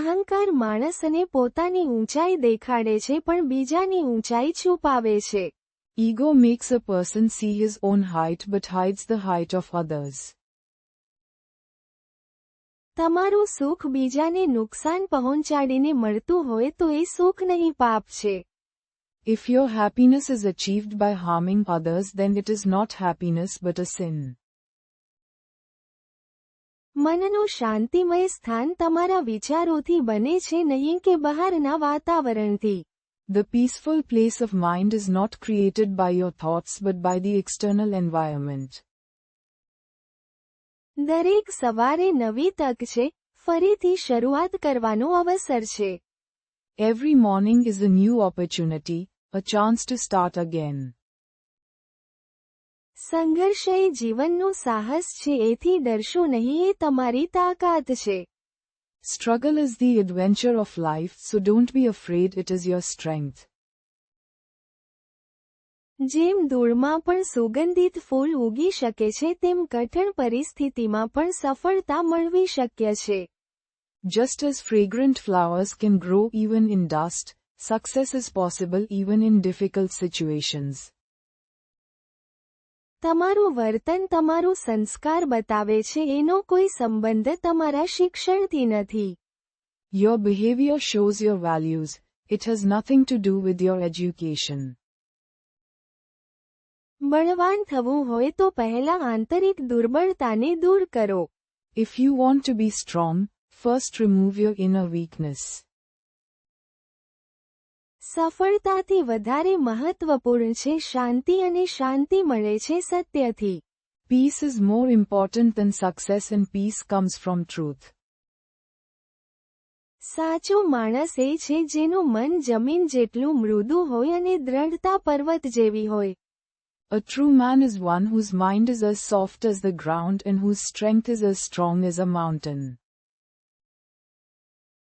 અહંકાર માણસને પોતાની ઊંચાઈ દેખાડે છે પણ બીજાની ઊંચાઈ છુપાવે છે ego makes a person see his own height but hides the height of others તમારું સુખ બીજાને નુકસાન પહોંચાડીને મળતું હોય તો એ સુખ નહીં પાપ છે If your happiness is achieved by harming others then it is not happiness but a sin. મનનું શાંતિમય સ્થાન તમારા વિચારોથી બને છે નહીં કે બહારના વાતાવરણથી The peaceful place of mind is not created by your thoughts but by the external environment. દરેક સવારે નવી તક છે ફરીથી શરૂઆત કરવાનો અવસર છે Every morning is a new opportunity, a chance to start again. સંઘર્ષ એ જીવનનું સાહસ છે એથી ડરશો નહીં એ તમારી તાકાત છે struggle is the adventure of life so don't be afraid it is your strength જેમ ધૂળમાં પણ સુગંધિત ફૂલ ઉગી શકે છે તેમ કઠણ પરિસ્થિતિમાં પણ સફળતા મળવી શક્ય છે just as fragrant flowers can grow even in dust success is possible even in difficult situations તમારું વર્તન તમારું સંસ્કાર બતાવે છે એનો કોઈ સંબંધ તમારા શિક્ષણથી નથી your behaviour shows your values it has nothing to do with your education બળવાન થવું હોય તો પહેલા આંતરિક દુર્બળતાને દૂર કરો if you want to be strong first remove your inner weakness સફળતાથી વધારે મહત્વપૂર્ણ છે શાંતિ અને શાંતિ મળે છે સત્યથી peace is more important than success and peace comes from truth સાચો માણસ એ છે જેનું મન જમીન જેટલું મૃદુ હોય અને દ્રઢતા પર્વત જેવી હોય a true man is one whose mind is as soft as the ground and whose strength is as strong as a mountain.